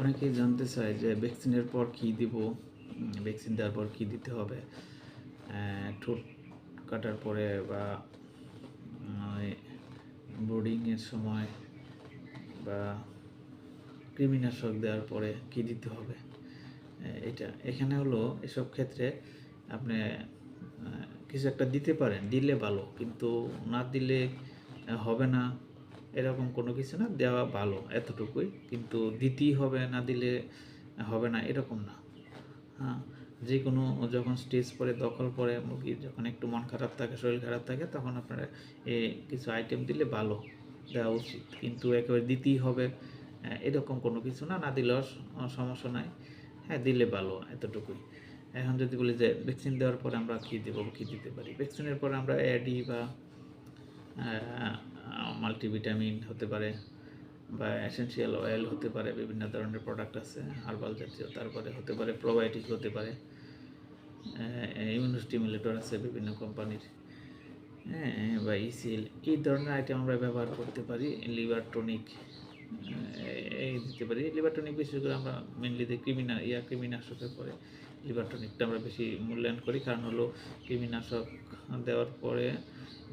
অনেকেই জানতে চায় যে ভ্যাকসিনের পর কি দিব, ভ্যাকসিন দেওয়ার পর কি দিতে হবে ঠোঁট কাটার পরে বা বোর্ডিংয়ের সময় বা কৃমিনাশক দেওয়ার পরে কি দিতে হবে এটা, এখানে হলো এসব ক্ষেত্রে আপনি কিছু একটা দিতে পারেন, দিলে ভালো, কিন্তু না দিলে হবে না। এরকম কোনো কিছু না দেওয়া ভালো এতটুকুই। কিন্তু দিতেই হবে না দিলে হবে না এরকম না। হ্যাঁ যে কোনো যখন স্টেজ পরে দখল পরে মুরগির যখন একটু মন খারাপ থাকে শরীর খারাপ থাকে তখন আপনারা এ কিছু আইটেম দিলে ভালো দেওয়া উচিত। কিন্তু একেবারে দিতেই হবে আহ, এরকম কোনো কিছু না না দিলেও সমস্যা নাই। হ্যাঁ দিলে ভালো এতটুকুই। এখন যদি বলি যে ভ্যাকসিন দেওয়ার পরে আমরা কী দেবো কী দিতে পারি? ভ্যাকসিনের পরে আমরা অ্যাডি বা মাল্টিভিটামিন হতে পারে বা এসেনশিয়াল অয়েল হতে পারে, বিভিন্ন ধরনের প্রোডাক্ট আছে হার্বাল জাতীয়, তারপরে হতে পারে প্রোবায়োটিক হতে পারে ইমিউনোস্টিমুলেটর আছে বিভিন্ন কোম্পানির হ্যাঁ বা ইসিএল এই ধরনের আইটেম আমরা ব্যবহার করতে পারি লিভার টনিক এই দিতে পারি লিভার টনিক বিশেষ করে আমরা মেনলি দিই ক্রিমিনা ইয়া কৃমিনাশকের পরে লিভার টনিকটা আমরা বেশি মূল্যায়ন করি, কারণ হলো কৃমিনাশক দেওয়ার পরে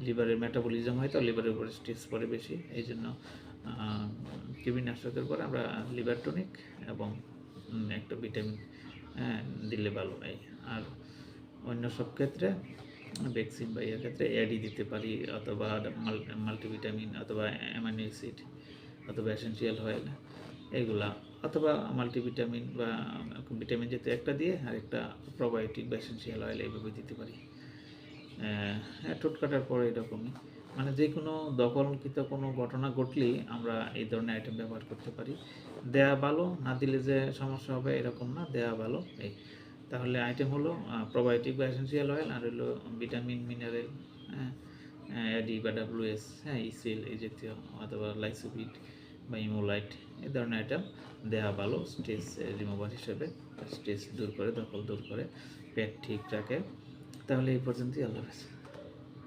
লিভারের মেটাবলিজম হয় তো, লিভারের উপরে স্ট্রেস পড়ে বেশি। এই জন্য কৃমিনাশকের পরে আমরা লিভার টনিক এবং একটা ভিটামিন দিলে ভালো হয়। আর অন্য সব ক্ষেত্রে ভ্যাকসিন বা ইয়ের ক্ষেত্রে অ্যাডি দিতে পারি, অথবা মাল্টিভিটামিন অথবা অ্যামাইনো অ্যাসিড অথবা এসেনশিয়াল অয়েল এগুলা, অথবা মাল্টিভিটামিন বা ভিটামিন যেতে একটা দিয়ে আর একটা প্রোবায়োটিক বা এসেনশিয়াল অয়েল এইভাবে দিতে পারি। হ্যাঁ ঠোঁট কাটার পরে এরকমই। মানে যে কোনো দখলকৃত কোনো ঘটনা ঘটলেই আমরা এই ধরনের আইটেম ব্যবহার করতে পারি। দেয়া ভালো, না দিলে যে সমস্যা হবে এরকম না, দেয়া ভালো, এই। তাহলে আইটেম হলো প্রোবায়োটিক বা এসেন্সিয়াল অয়েল আর হলো ভিটামিন মিনারেল হ্যাঁ অ্যাডি বা ডাব্লিউএস হ্যাঁ ইসিএল এই জাতীয়, অথবা লাইসোবিট বা ইমোলাইট এই ধরনের আইটেম দেওয়া ভালো স্ট্রেস রিমুভার হিসেবে স্ট্রেস দূর করে, দখল দূর করে, পেট ঠিক রাখে। তাহলে এই পর্যন্তই আল্লাহ হাফেজ।